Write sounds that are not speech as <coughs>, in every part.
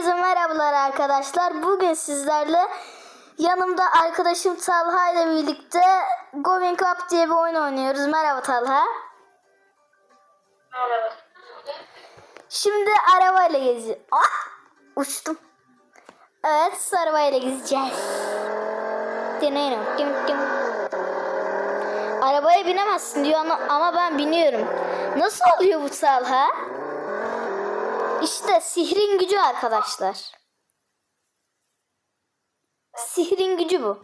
Herkese merhabalar arkadaşlar. Bugün sizlerle yanımda arkadaşım Talha ile birlikte Going Cup diye bir oyun oynuyoruz. Merhaba Talha. Merhaba. Şimdi arabayla gezeceğiz. Ah! Uçtum. Evet arabayla gezeceğiz. Dinleyin. Dim dim. Arabaya binemezsin diyor ama, ama ben biniyorum. Nasıl oluyor bu Talha? İşte sihrin gücü arkadaşlar. Sihrin gücü bu.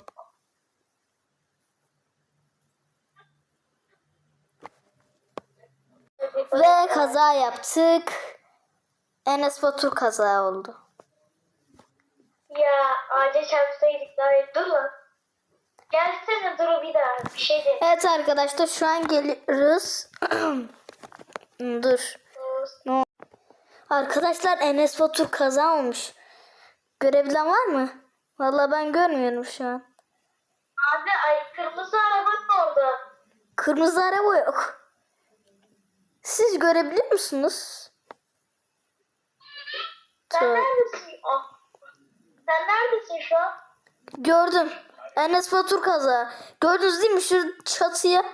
Ve kaza yaptık. Enes Batur kaza oldu. Ya ağaca çarpsaydık daha iyi. Dur lan. Gelsene Duru bir daha. Bir şey de. Evet arkadaşlar şu an geliyoruz. <clears throat> Dur. Ne? Arkadaşlar Enes Batur kaza olmuş. Görebilen var mı? Vallahi ben görmüyorum şu an. Abi ay kırmızı arabanın orada. Kırmızı araba yok. Siz görebiliyor musunuz? Sen Tövbe. neredesin? Ah. Sen neredesin şu an? Gördüm. Enes Batur kaza. Gördünüz değil mi şu çatıya?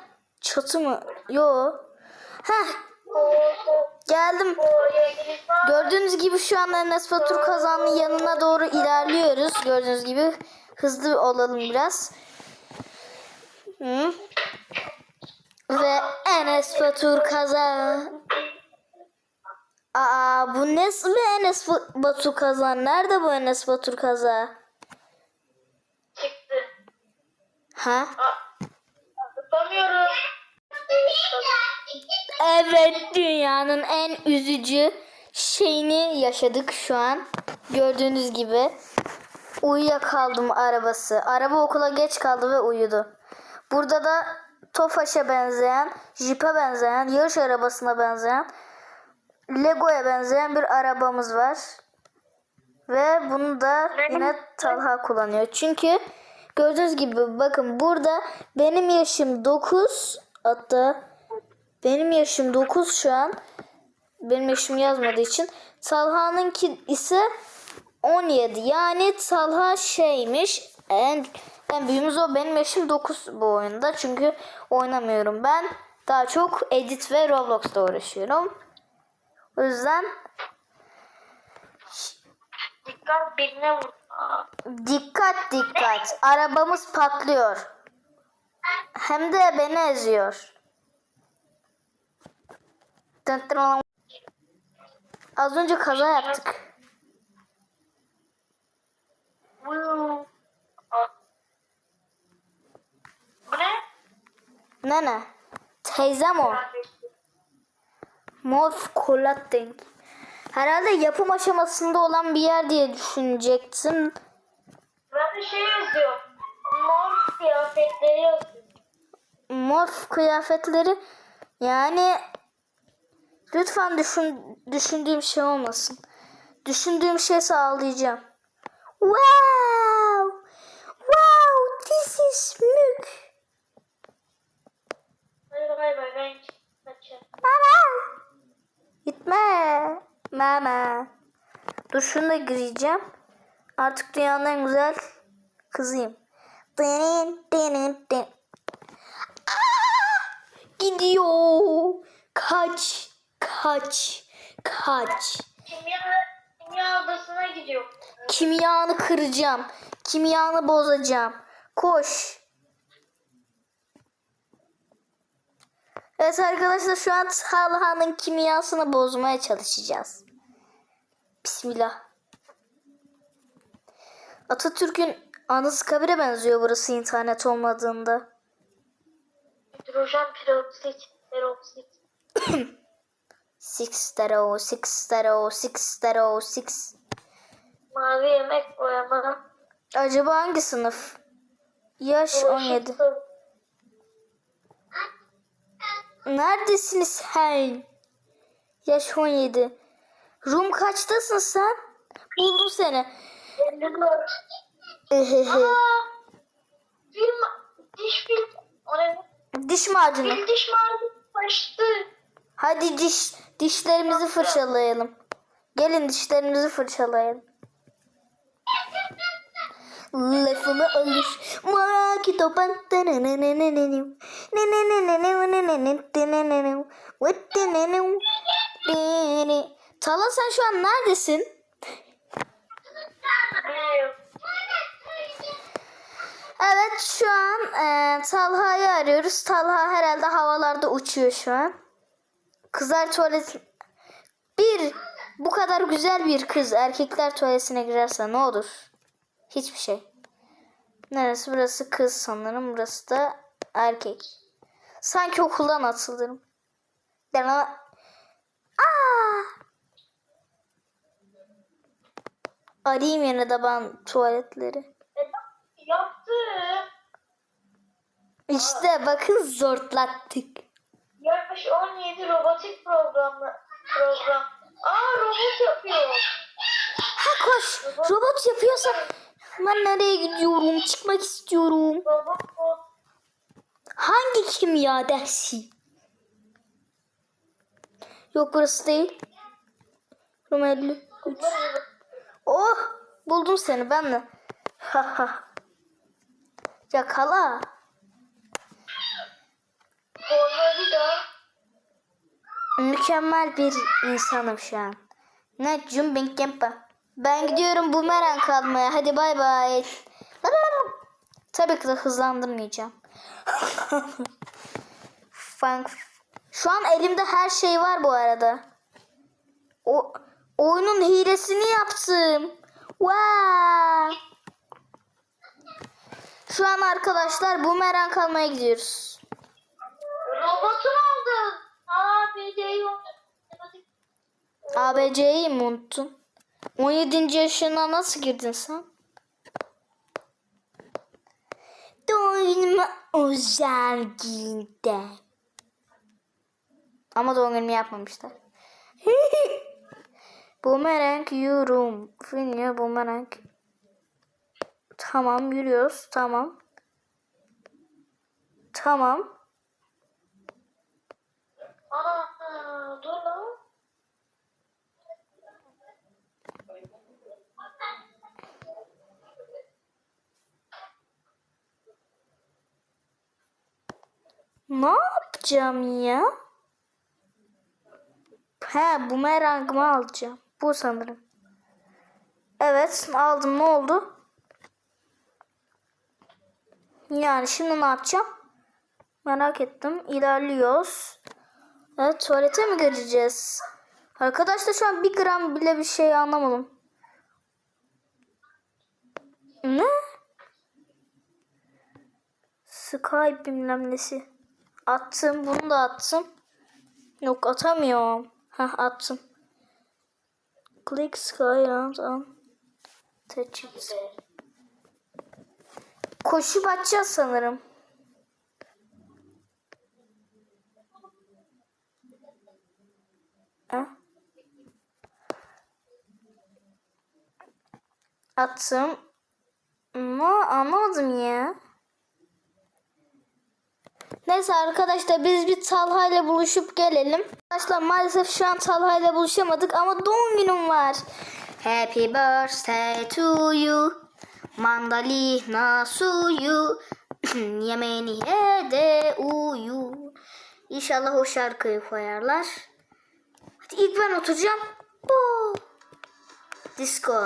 Çatı mı? Yo. Heh Oo, geldim. oo, var. Gördüğünüz gibi şu an Enes Batur kazanın yanına doğru ilerliyoruz. Gördüğünüz gibi hızlı olalım biraz. Hı. Ve Enes Batur kaza. Aa bu nasıl bir Enes Ba- Batur kaza? Nerede bu Enes Batur kaza? Çıktı. Ha? Aa. Tutamıyorum. Evet dünyanın en üzücü şeyini yaşadık şu an. Gördüğünüz gibi. Uyuyakaldım arabası. Araba okula geç kaldı ve uyudu. Burada da Tofaş'a benzeyen, Jeep'e benzeyen, yarış arabasına benzeyen, Lego'ya benzeyen bir arabamız var. Ve bunu da yine Talha kullanıyor. Çünkü gördüğünüz gibi bakın burada benim yaşım 9 hatta benim yaşım 9 şu an. Benim yaşım yazmadığı için. Talha'nınki ise 17. Yani Talha şeymiş. En, en büyüğümüz o. Benim yaşım 9 bu oyunda. Çünkü oynamıyorum. Ben daha çok edit ve Roblox'ta uğraşıyorum. O yüzden Dikkat birine vur. Dikkat dikkat. Arabamız patlıyor. Hem de beni eziyor. Az önce kaza yaptık. Bu ne? Ne ne? Teyzem o. Morf Colating. Herhalde yapım aşamasında olan bir yer diye düşüneceksin. Ben de şey yazıyor. Mor kıyafetleri yazıyor. Morf kıyafetleri yani lütfen düşün, düşündüğüm şey olmasın. Düşündüğüm şey sağlayacağım. Wow! Wow! This is mük. Mama. Gitme. Mama. Dur şunu da gireceğim. Artık dünyanın en güzel kızıyım. Dın dın dın. Aa! Gidiyor. Kaç. Kaç. Kaç. Kimya, kimya odasına gidiyor. Kimyanı kıracağım. Kimyanı bozacağım. Koş. Evet arkadaşlar şu an Talha'nın kimyasını bozmaya çalışacağız. Bismillah. Atatürk'ün Anıtkabir'e benziyor burası internet olmadığında. Hidrojen peroksit, peroksit. <coughs> Six zero, six zero, six zero, six. Mavi yemek boyama. Acaba hangi sınıf? Yaş 17. bulaşık su. Neredesin sen? Yaş 17. Rum kaçtasın sen? Buldum seni. 54. Ehehe. Aa, film, diş film. O ne? Diş macunu. Fil diş macunu kaçtı. Hadi diş dişlerimizi fırçalayalım. Gelin dişlerimizi fırçalayalım. lafımı alır. Maraki topan. Tala sen şu an neredesin? Evet şu an e, Talha'yı arıyoruz. Talha herhalde havalarda uçuyor şu an. Kızlar tuvalet bir bu kadar güzel bir kız erkekler tuvaletine girerse ne olur? Hiçbir şey. Neresi burası kız sanırım burası da erkek. Sanki okuldan atılırım. Ben ona... Aa! Arayayım yine de ben tuvaletleri. Yaptı. İşte bakın zortlattık. Yaş 17 robotik programı program. Aa robot yapıyor. Ha koş. Robot yapıyorsa ben nereye gidiyorum? Çıkmak istiyorum. Robot bot. Hangi kimya dersi? Yok burası değil. Rumeli. Oh buldum seni ben de. Ha ha. Yakala. Mükemmel bir insanım şu an. Ne jumping kempa. Ben gidiyorum bumerang almaya. Hadi bay bay. Tabii ki de hızlandırmayacağım. <laughs> Funk. Şu an elimde her şey var bu arada. O oyunun hilesini yaptım. Wow. Şu an arkadaşlar bumerang almaya gidiyoruz. Robotu mu Aa BD'yi ABC'yi mi unuttun? 17. yaşına nasıl girdin sen? Doğum özel günde. Ama doğum günümü yapmamışlar. <laughs> Bumerang yürüm. Finya bumerang. Tamam yürüyoruz. Tamam. Tamam. Ana lan. Ne yapacağım ya? He bumerangımı alacağım. Bu sanırım. Evet aldım ne oldu? Yani şimdi ne yapacağım? Merak ettim. İlerliyoruz. Evet tuvalete mi gireceğiz? Arkadaşlar şu an bir gram bile bir şey anlamadım. Ne? Skype bilmem nesi. Attım. Bunu da attım. Yok atamıyorum. Heh attım. Click Skyland on. Touch it. Koşup açacağız sanırım. Attım. Ne anlamadım ya. Neyse arkadaşlar biz bir Talha ile buluşup gelelim. Arkadaşlar maalesef şu an Talha ile buluşamadık ama doğum günüm var. Happy birthday to you. Mandalina suyu. <clears throat> Yemeğini ye de uyu. İnşallah o şarkıyı koyarlar. Hadi ilk ben oturacağım. Bu. Disco.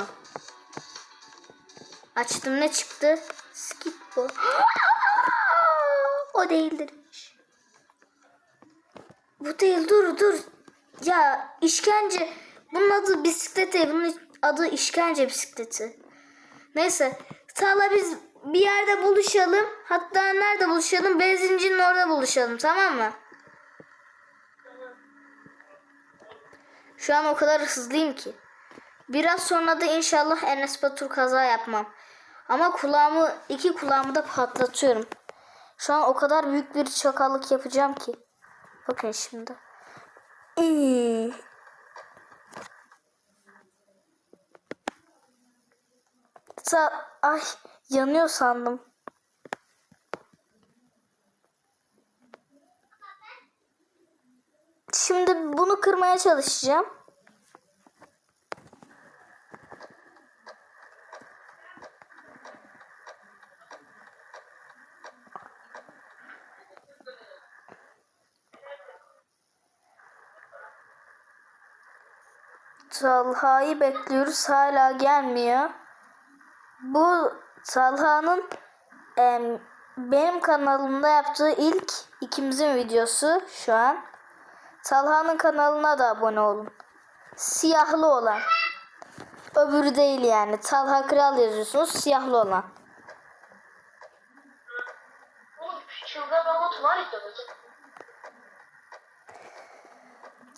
Açtım ne çıktı? Skip bu. <gasps> o değildir. Bu değil dur dur. Ya işkence. Bunun adı bisiklet değil. Bunun adı işkence bisikleti. Neyse. Sağla biz bir yerde buluşalım. Hatta nerede buluşalım? Benzincinin orada buluşalım tamam mı? Şu an o kadar hızlıyım ki. Biraz sonra da inşallah Enes Batur kaza yapmam. Ama kulağımı, iki kulağımı da patlatıyorum. Şu an o kadar büyük bir çakallık yapacağım ki. Bakın şimdi. İyi. Sa ay yanıyor sandım. Şimdi bunu kırmaya çalışacağım. Talha'yı bekliyoruz. Hala gelmiyor. Bu Talha'nın em, benim kanalımda yaptığı ilk ikimizin videosu şu an. Talha'nın kanalına da abone olun. Siyahlı olan. Öbürü değil yani. Talha Kral yazıyorsunuz. Siyahlı olan. Oğlum şu çılgın robot var ya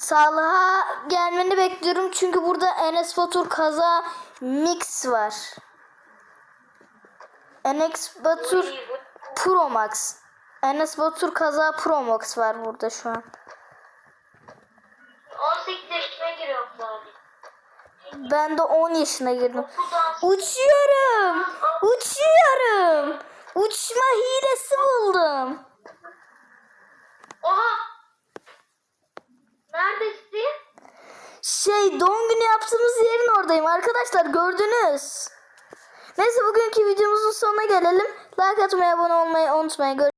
Talha gelmeni bekliyorum çünkü burada Enes Batur kaza mix var. Enes Batur Pro Max. Enes Batur kaza Pro Max var burada şu an. 18 yaşına giriyorum zaten. Ben de 10 yaşına girdim. Uçuyorum. Uçuyorum. Uçma hilesi buldum. Oha! Neredesin? Şey doğum günü yaptığımız yerin oradayım arkadaşlar gördünüz. Neyse bugünkü videomuzun sonuna gelelim. Like atmayı abone olmayı unutmayın. Görüşürüz.